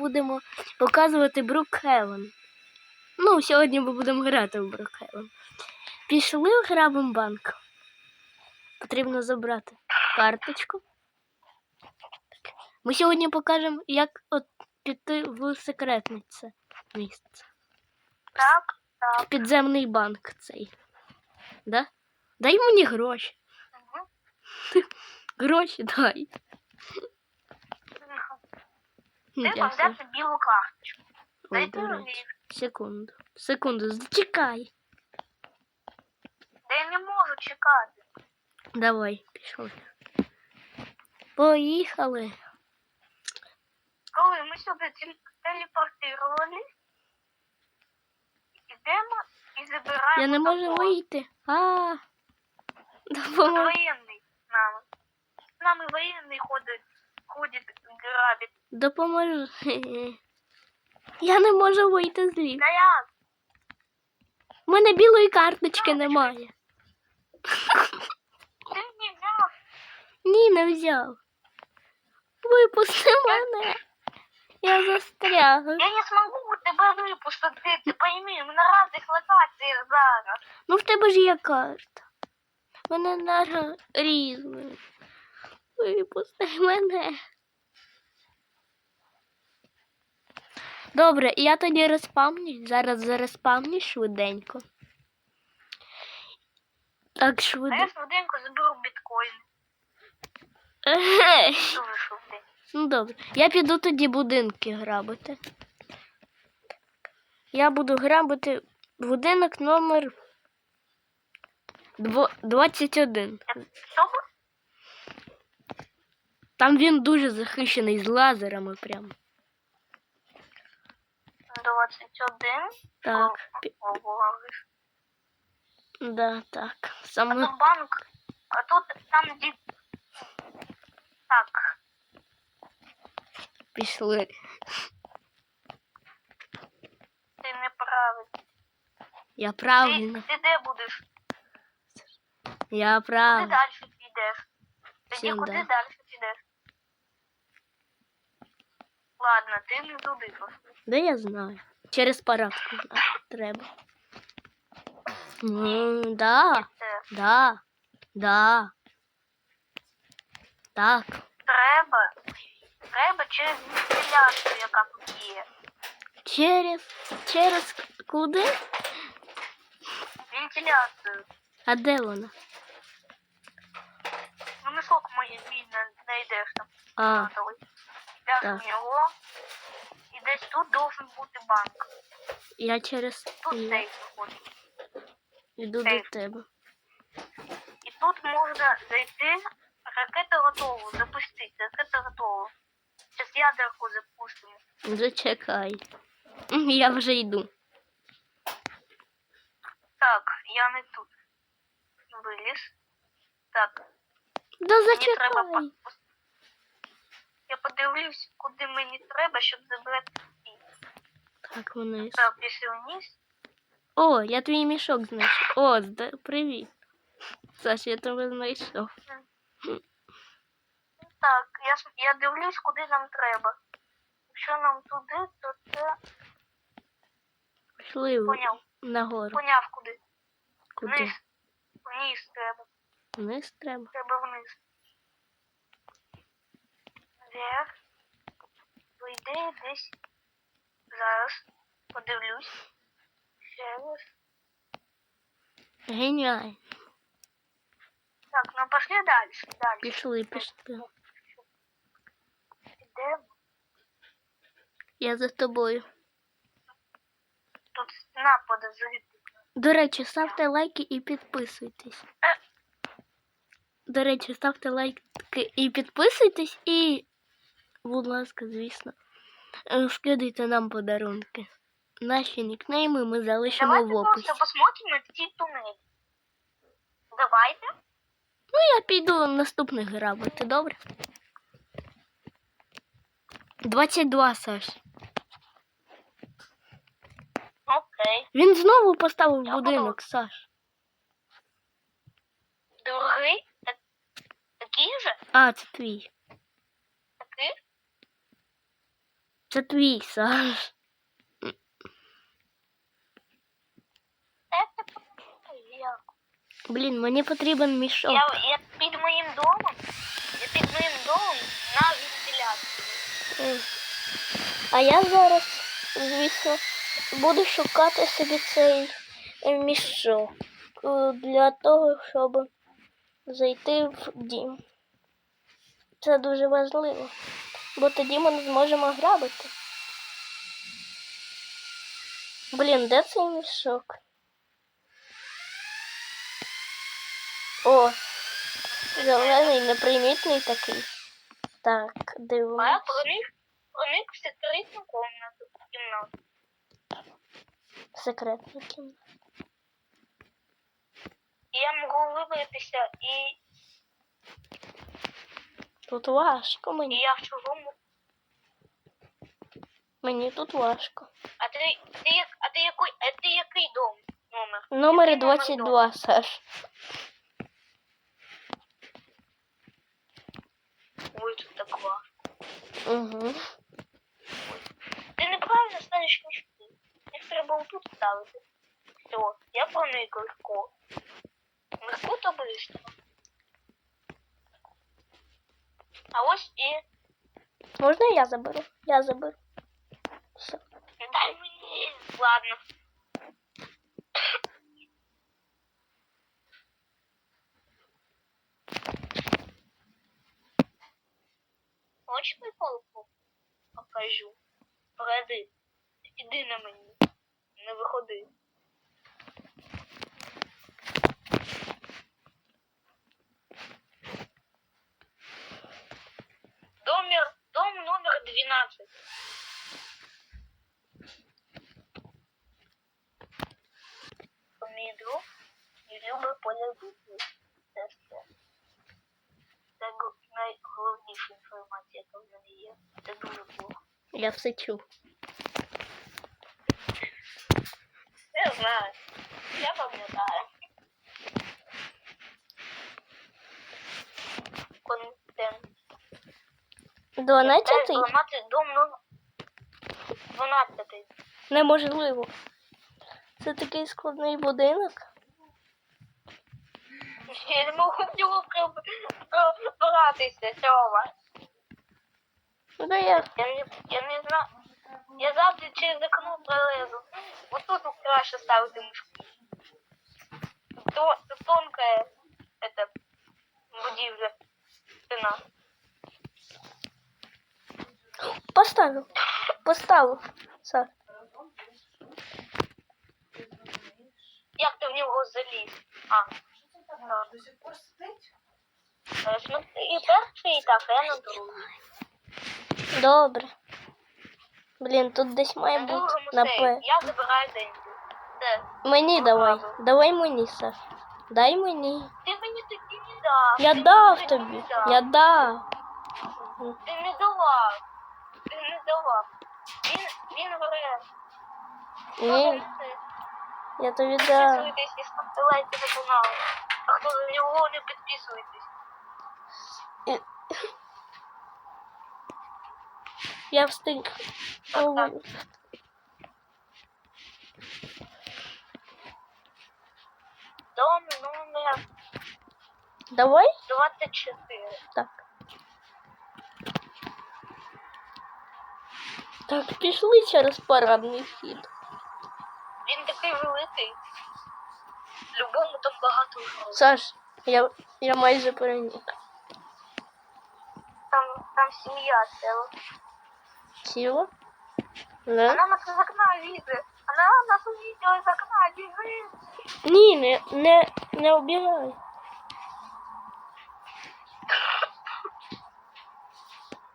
будемо показувати Брукхевен. Ну, сьогодні ми будемо грати в Брукхевен. Пішли грабимо банк. Потрібно забрати карточку. Ми сьогодні покажемо, як от піти в секретне це місце. Так, так. Підземний банк цей. Да? Дай мені гроші. Угу. Гроші дай. Треба взяти білу карточку. Речі. ліфт. Секунду. Секунду, зачекай. Та я не можу чекати. Давай, пішли. Поїхали. Коли ми сюди тільки телепортували, йдемо і забираємо. Я не можу вийти. А. Воєнний з нами. З нами воєнний ходить, ходить, грабить. Допоможи. Я не можу вийти з ліфта. У мене білої карточки немає. Ти не взяв. Ні, не взяв. Випусти мене. Я застряг. Я не смогу тебе випустити, ти пойми, ми на разних локаціях зараз. Ну в тебе ж є карта. В Мене на різні. Випусти мене. Добре, я тоді респамнюсь. Зараз зареспамнюсь швиденько. Так А я швиденько. заберу біткоін. Ну добре. Я піду тоді будинки грабити. Я буду грабити будинок номер 21. Що? Там він дуже захищений з лазерами прям. 21. Так. Да, так. А тут банк, а тут там де... Так, пішли. ти не правий. Я Ти, правильно. ти де будеш? Я Куди правильно. далі підеш? Тоді Всім куди да. далі підеш? Ладно, ти не туди пошли. Да я знаю. Через парадку треба. М, да, Це да, да. Так. треба. Треба через вентиляцію, яка тут є. Через. Через куди? Вентиляцію. А де вона? Ну, мішок мої мій не знайдеш там. А. Йдеш В нього. І десь тут должен бути банк. я через. Тут сейф виходить. йду до сейф. тебе. І тут можна зайти. Ракета готова. Запустити. Ракета готова. Зараз ядерку запустимо. Зачекай. Я вже йду. Так, я не тут. Виліз. Так, Да мені треба зачекай. Я подивлюсь, куди мені треба, щоб забрати свій. Так, вниз. Так, пішли вниз. О, я твій мішок знайшов. О, зда... привіт. Саш, я тебе знайшов. Так, я, я дивлюсь, куди нам треба. Якщо нам туди, то це Пішли поняв. нагору. Поняв куди. Куди? Вниз. Вниз треба. Вниз треба. Треба вниз. Вверх. Вийди десь. Зараз. Подивлюсь. Ще раз. Геніально. Так, ну пошли далі. Далі. Пішли, пішли. Ідемо. Я за тобою. Тут стіна подозрительна. До речі, ставте лайки і підписуйтесь. До речі, ставте лайки і підписуйтесь, і, будь ласка, звісно, е, скидайте нам подарунки. Наші нікнейми ми залишимо Давайте в описі. просто посмотрим на ці тунелі. Давайте. Ну, я піду наступних грабити, добре? 22, Саш. Окей. Він знову поставив Я будинок, Саш. Другий. Так, такий же? А, це твій. Такий? Це твій, Саш. Блін, мені потрібен мішок. Я, я під моїм домом, я під моїм домом на вентиляції. М. А я зараз, звісно, буду шукати собі цей е, мішок е, для того, щоб зайти в дім. Це дуже важливо, бо тоді ми не зможемо грабити. Блін, де цей мішок? О, зелений, непримітний такий. Так, А я дивимось. проник, проник в секретну комнату, кімнату. Секретна кімната. І я можу вибратися, і, Тут важко і мені. я в чужому. Мені тут важко. А ти, ти, як- а ти який, а ти який дом номер? Номер Який номер Саш. Ой, тут так важко. Угу. Ти неправильно ставиш мішки. Їх треба тут ставити. Все, я проник легко. Легко то быстро. А ось і Можна я заберу? Я заберу. Все. дай мені. Ладно. Хочеш приколку? Покажу. Погоди. Іди на мені. Не виходи. Домер, дом номер 12. Мій друг і любить полюбити. Це все. Це г- найголовніша інформація, яка в мене є. Це дуже плохо. Я все чув. Я знаю. Я пам'ятаю. Контент. 12 12 дом номер 12. неможливо. Це такий складний будинок. Я не можу в нього пробиратися, Сьома. Ну да я. Я не, я не знаю. Я завжди через окно пролезу. Вот тут краще ставити мишку. То, тонкая это будівля. Стена. Поставив. Поставив. Саш. Як ти в нього заліз? А, До сих пор сидить? е, смотри, і перший а я на другий. Добре. Блін, тут десь має На бути другому на сейф. П. Я забираю деньги. Все. Мені давай. Давай мені, Саш. Дай мені. Ти мені тоді не дав. Я Ти дав мені тобі. не дав. Я дав. Ти не давав. Ти не давав. Він, він вре. Ні, я тобі дав. Підписуйтесь і ставте лайки на канал. А хто на нього не підписуйтесь. Я встиг. Дом номер Давай? 24. Так. Так, пішли через парадний вхід. Він такий великий. Любому там багато грошей. Саш, я, я майже перенік. Там, там сім'я ціла. Сіла? Да? Вона нас з окна лізе. Вона нас увидела з окна лізе. Ні, не, не, не обігай.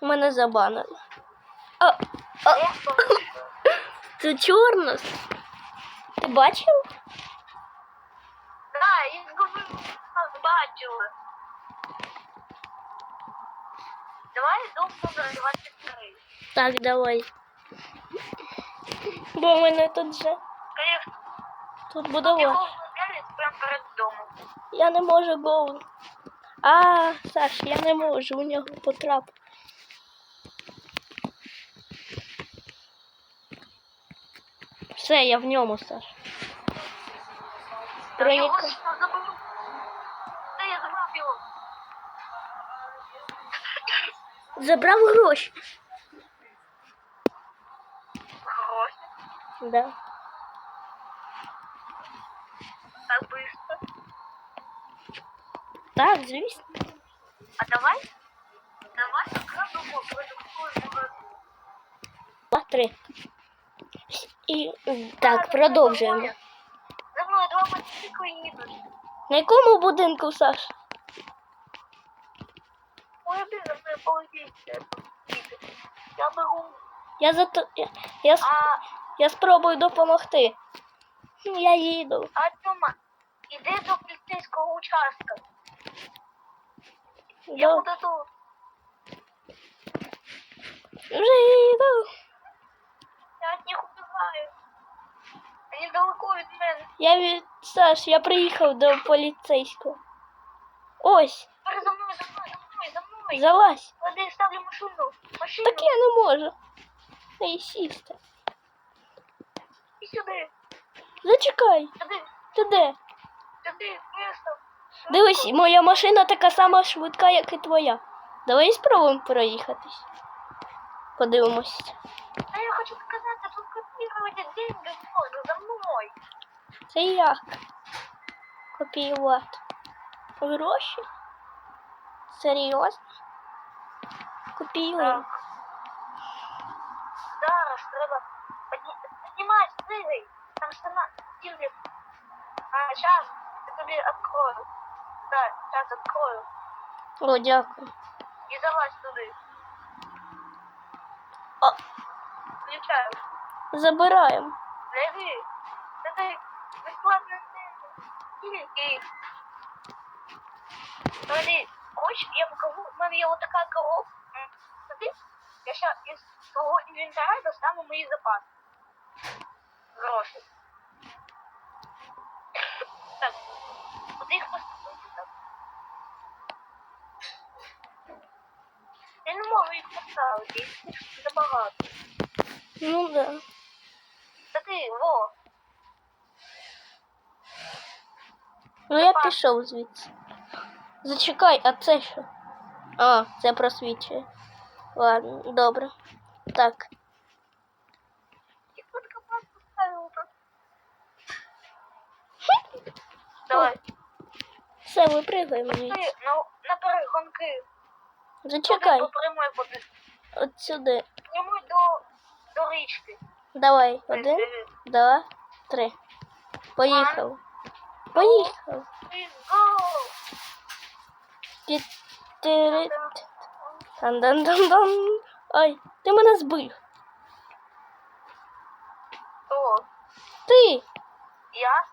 Мене забанили. А, а, це чорно. Ти бачив? Да, їх згубив, нас Давай дом номер 23. Так, давай. Бо в мене тут же. Конечно. Тут будова. прямо. Я не можу, гоу. А, Саш, я не можу, у нього потрап. Все, я в ньому, Саш. Проникаю. Забрав гроші. Гроші. Да. Так быстро. Так, звісно. А давай? Давай продуктовий магазин. Два, три. І так, продовжуємо. На якому будинку, Саш? Я беру. Я за то. Я, я, А, я спробую допомогти. Я їду. а Тьома, іди до поліцейського участка. Я буду тут. Вже їду. Я від них убиваю. Вони далеко від мене. Я від Саш, я приїхав до поліцейського. Ось, Бери за мною, за мною, за мною. залазь. Клади, ставлю машину. Машину. Так я не можу. Ей, сісти. І сюди. Зачекай, де? Місто. Дивись, моя машина така сама швидка, як і твоя. Давай спробуємо проїхатись. Подивимось. А я хочу сказати, тут копірувати деньги можна за мною. Це як? Копіювати. Гроші? Серйозно? Так. Зараз треба підні- піднімати, прыгай. Там штана, стілі. А, сейчас, я тобі відкрою. Да, сейчас відкрою. О, дякую. І залазь туди. О, Включаю. забираємо. Гляди. Це безплатно тільки. Смотри, хочеш, я покажу, в мене є отака коробка. М, я ще із свого інвентаря достану мої запаси. Гроші. Так, куди їх поставити так? Я не можу їх поставити, їх забагато. Ну да. Та ти, во, Ну я пішов звідси. Зачекай, а це що? А, це просвічує. Ладно, добре. Так. Давай. Все, випригуємо звідси. Ти на, на перегонки. Зачекай, По прямой поди. от сюди. Прямой до, до річки. Давай, один, два, три. Поїхав. Поїхав. Let's go. Пітери. Дан-дан-дан-дан. Ай, ти мене збив. Хто? Ти. Я?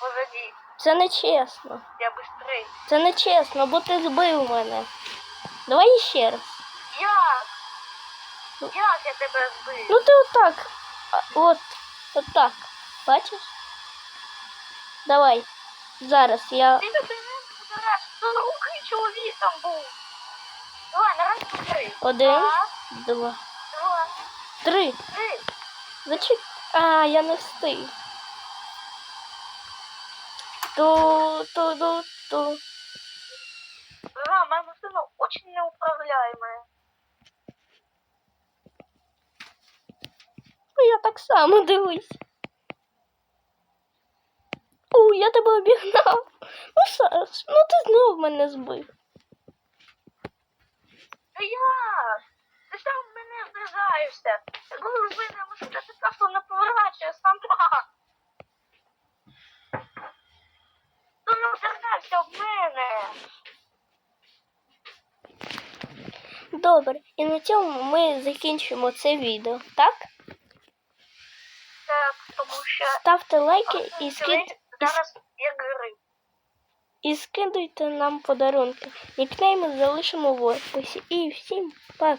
Позади. Це не чесно. Я быстрей. Це не чесно, бо ти збив мене. Давай ще раз. Як? Як я тебе збив? Ну ти отак. От, отак. Бачиш? Давай. Зараз я. Ти Тут руки чоловіком був. Давай, на раз три. Один, Раз, два, два, три. три. Зачек... А, я не встиг. Ту, ту, ту, ту. Да, моя машина очень неуправляемая. Ну, я так само дивись. У, я тебе обігнав. Ну, Саш, ну ти знов мене збив. Та я! Ти сам в мене врізаєшся. Коли розбина машина, ти просто не поворачуєш сама. Ти не втягнешся в мене. Добре, і на цьому ми закінчимо це відео, так? Так, тому що... Ставте лайки і, скид... Зараз я гри. і скидуйте нам подарунки. Нікнейми залишимо в описі. І всім пока.